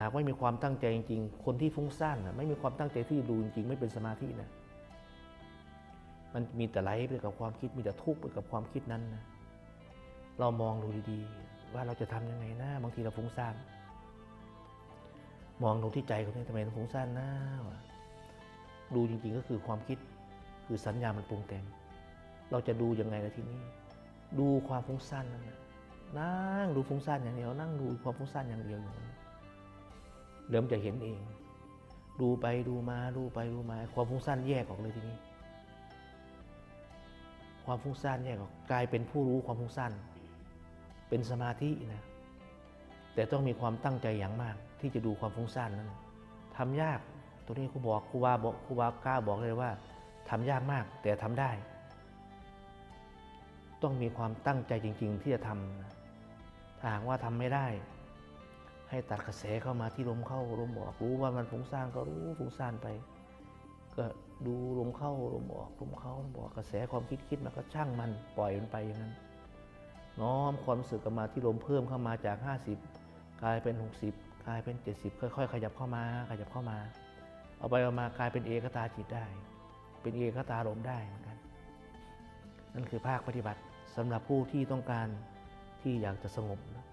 หากไม่มีความตั้งใจจริงๆ คนที่ฟุ้งซ่านนะไม่มีความตั้งใจที่ดูจริงๆ ไม่เป็นสมาธินะ มันมีแต่ไหลไปกับความคิด มีแต่ทุกข์ไปกับความคิดนั้นนะ เรามองดูดีๆ ว่าเราจะทำยังไงนะ บางทีเราฟุ้งซ่าน มองดูที่ใจคนนี้ทำไมเราฟุ้งซ่านนะดูจริงๆ ก็คือความคิด คือสัญญามันปรุงแต่ง เราจะดูยังไงละทีนี้ ดูความฟุ้งซ่านนั่นนะนั่งดูฟุ้งซ่านอย่างเดียว นั่งดูความฟุ้งซ่านอย่างเดียวอย่างนั้ เดี๋ยวมันจะเห็นเอง ดูไปดูมาดูไปดูมา ความฟุ้งซ่านแยกออกเลยทีนี้ ความฟุ้งซ่านแยกออกกลายเป็นผู้รู้ความฟุ้งซ่านเป็นสมาธินะแต่ต้องมีความตั้งใจอย่างมาก ที่จะดูความฟุ้งซ่านนั้นทำยากตัวนี้ครูบอกครูบาบอกครูบากล้าบอกเลยว่าทำยากมากแต่ทำได้ ต้องมีความตั้งใจจริง ๆ ที่จะทำถ้าหากว่าทำไม่ได้ ให้ตัดกระแสเข้ามาที่ลมเข้าลมออกรู้ว่ามันฟุ้งซ่านก็รู้ฟุ้งซ่านไป ก็ดูลมเข้าลมออกลมเข้าลมออกกระแสความคิดคิดมันก็ช่างมันปล่อยมันไปอย่างนั้น น้อมความรู้สึกกลับมาที่ลมเพิ่มเข้ามาจาก 50 กลายเป็น 60 กลายเป็น 70 ค่อย ๆ ขยับเข้ามา ขยับเข้ามา เอาไปเอามากลายเป็นเอกตาจิตได้ เป็นเอกตาลมได้เหมือนกัน นั่นคือภาคปฏิบัติสำหรับผู้ที่ต้องการที่อยากจะสงบนะ